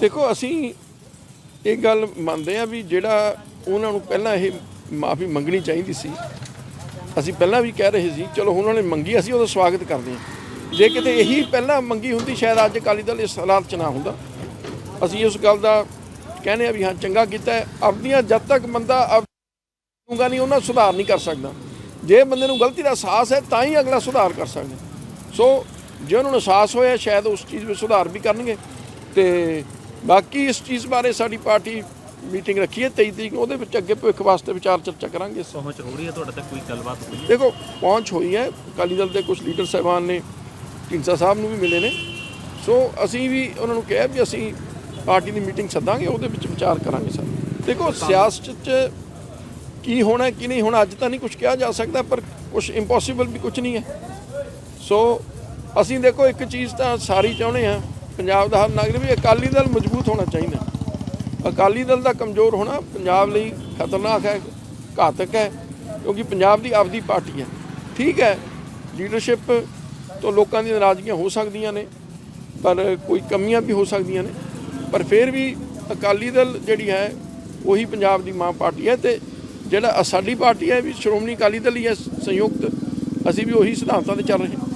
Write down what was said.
ਦੇਖੋ, ਅਸੀਂ ਇਹ ਗੱਲ ਮੰਨਦੇ ਆ ਵੀ ਜਿਹੜਾ ਉਹਨਾਂ ਨੂੰ ਪਹਿਲਾਂ ਇਹ ਮਾਫੀ ਮੰਗਣੀ ਚਾਹੀਦੀ ਸੀ, ਅਸੀਂ ਪਹਿਲਾਂ ਵੀ ਕਹਿ ਰਹੇ ਸੀ, ਚਲੋ ਉਹਨਾਂ ਨੇ ਮੰਗੀ, ਅਸੀਂ ਉਹਦਾ ਸਵਾਗਤ ਕਰਦੇ ਹਾਂ। ਜੇ ਕਿਤੇ ਇਹੀ ਪਹਿਲਾਂ ਮੰਗੀ ਹੁੰਦੀ, ਸ਼ਾਇਦ ਅੱਜ ਅਕਾਲੀ ਦਲ ਇਸ ਹਾਲਾਤ 'ਚ ਨਾ ਹੁੰਦਾ। ਅਸੀਂ ਉਸ ਗੱਲ ਦਾ ਕਹਿੰਦੇ ਆ ਵੀ ਹਾਂ, ਚੰਗਾ ਕੀਤਾ ਹੈ। ਆਪਣੀਆਂ ਜਦ ਤੱਕ ਬੰਦਾ ਆਪਣੀਆਂ ਨਹੀਂ, ਉਹਨਾਂ ਸੁਧਾਰ ਨਹੀਂ ਕਰ ਸਕਦਾ। ਜੇ ਬੰਦੇ ਨੂੰ ਗਲਤੀ ਦਾ ਅਹਿਸਾਸ ਹੈ, ਤਾਂ ਹੀ ਅਗਲਾ ਸੁਧਾਰ ਕਰ ਸਕਦਾ। ਸੋ ਜੇ ਉਹਨਾਂ ਨੂੰ ਅਹਿਸਾਸ ਹੋਇਆ, ਸ਼ਾਇਦ ਉਸ ਚੀਜ਼ ਵਿੱਚ ਸੁਧਾਰ ਵੀ ਕਰਨਗੇ। ਤੇ ਬਾਕੀ ਇਸ ਚੀਜ਼ ਬਾਰੇ ਸਾਡੀ ਪਾਰਟੀ ਮੀਟਿੰਗ ਰੱਖੀ ਹੈ 23 ਤਰੀਕ ਨੂੰ ਉਹਦੇ ਵਿੱਚ ਅੱਗੇ ਭਵਿੱਖ ਵਾਸਤੇ ਵਿਚਾਰ ਚਰਚਾ ਕਰਾਂਗੇ ਪਹੁੰਚ ਹੋ ਰਹੀ ਹੈ ਤੁਹਾਡੇ ਤੱਕ ਕੋਈ ਗੱਲਬਾਤ ਹੋਈ ਹੈ? ਦੇਖੋ ਪਹੁੰਚ ਹੋਈ ਹੈ ਅਕਾਲੀ ਦਲ ਦੇ ਕੁਝ ਲੀਡਰ ਸਾਹਿਬਾਨ ਨੇ ਢੀਂਡਸਾ ਸਾਹਿਬ ਨੂੰ ਵੀ ਮਿਲੇ ਨੇ। ਸੋ ਅਸੀਂ ਵੀ ਉਹਨਾਂ ਨੂੰ ਕਿਹਾ ਵੀ ਅਸੀਂ ਪਾਰਟੀ ਦੀ ਮੀਟਿੰਗ ਸੱਦਾਂਗੇ ਉਹਦੇ ਵਿੱਚ ਵਿਚਾਰ ਕਰਾਂਗੇ ਸਰ। ਦੇਖੋ ਸਿਆਸਤ 'ਚ ਕੀ ਹੋਣਾ ਕੀ ਨਹੀਂ ਹੋਣਾ ਅੱਜ ਤਾਂ ਨਹੀਂ ਕੁਝ ਕਿਹਾ ਜਾ ਸਕਦਾ ਪਰ ਕੁਝ ਇੰਪੋਸੀਬਲ ਵੀ ਕੁਝ ਨਹੀਂ ਹੈ। ਸੋ ਅਸੀਂ ਦੇਖੋ ਇੱਕ ਚੀਜ਼ ਤਾਂ ਸਾਰੀ ਚਾਹੁੰਦੇ ਆ ਪੰਜਾਬ ਦਾ ਹਰ ਨਾਗਰਿਕ ਵੀ ਅਕਾਲੀ ਦਲ ਮਜ਼ਬੂਤ ਹੋਣਾ ਚਾਹੀਦਾ। ਅਕਾਲੀ ਦਲ ਦਾ ਕਮਜ਼ੋਰ ਹੋਣਾ ਪੰਜਾਬ ਲਈ ਖਤਰਨਾਕ ਹੈ, ਘਾਤਕ ਹੈ, ਕਿਉਂਕਿ ਪੰਜਾਬ ਦੀ ਆਪਦੀ ਪਾਰਟੀ ਹੈ। ਠੀਕ ਹੈ ਲੀਡਰਸ਼ਿਪ ਤੋਂ ਲੋਕਾਂ ਦੀ ਨਾਰਾਜ਼ਗੀਆਂ ਹੋ ਸਕਦੀਆਂ ਨੇ, ਪਰ ਕੋਈ ਕਮੀਆਂ ਵੀ ਹੋ ਸਕਦੀਆਂ ਨੇ। ਪਰ ਫਿਰ ਵੀ ਅਕਾਲੀ ਦਲ ਜਿਹੜੀ ਹੈ, ਉਹੀ ਪੰਜਾਬ ਦੀ ਮਾਂ ਪਾਰਟੀ ਹੈ ਤੇ ਜਿਹੜਾ ਸਾਡੀ ਪਾਰਟੀ ਹੈ ਵੀ ਸ਼੍ਰੋਮਣੀ ਅਕਾਲੀ ਦਲ ਹੀ ਹੈ, ਸੰਯੁਕਤ। ਅਸੀਂ ਵੀ ਉਹੀ ਸਿਧਾਂਤਾਂ ਤੇ ਚੱਲ ਰਹੇ ਹਾਂ।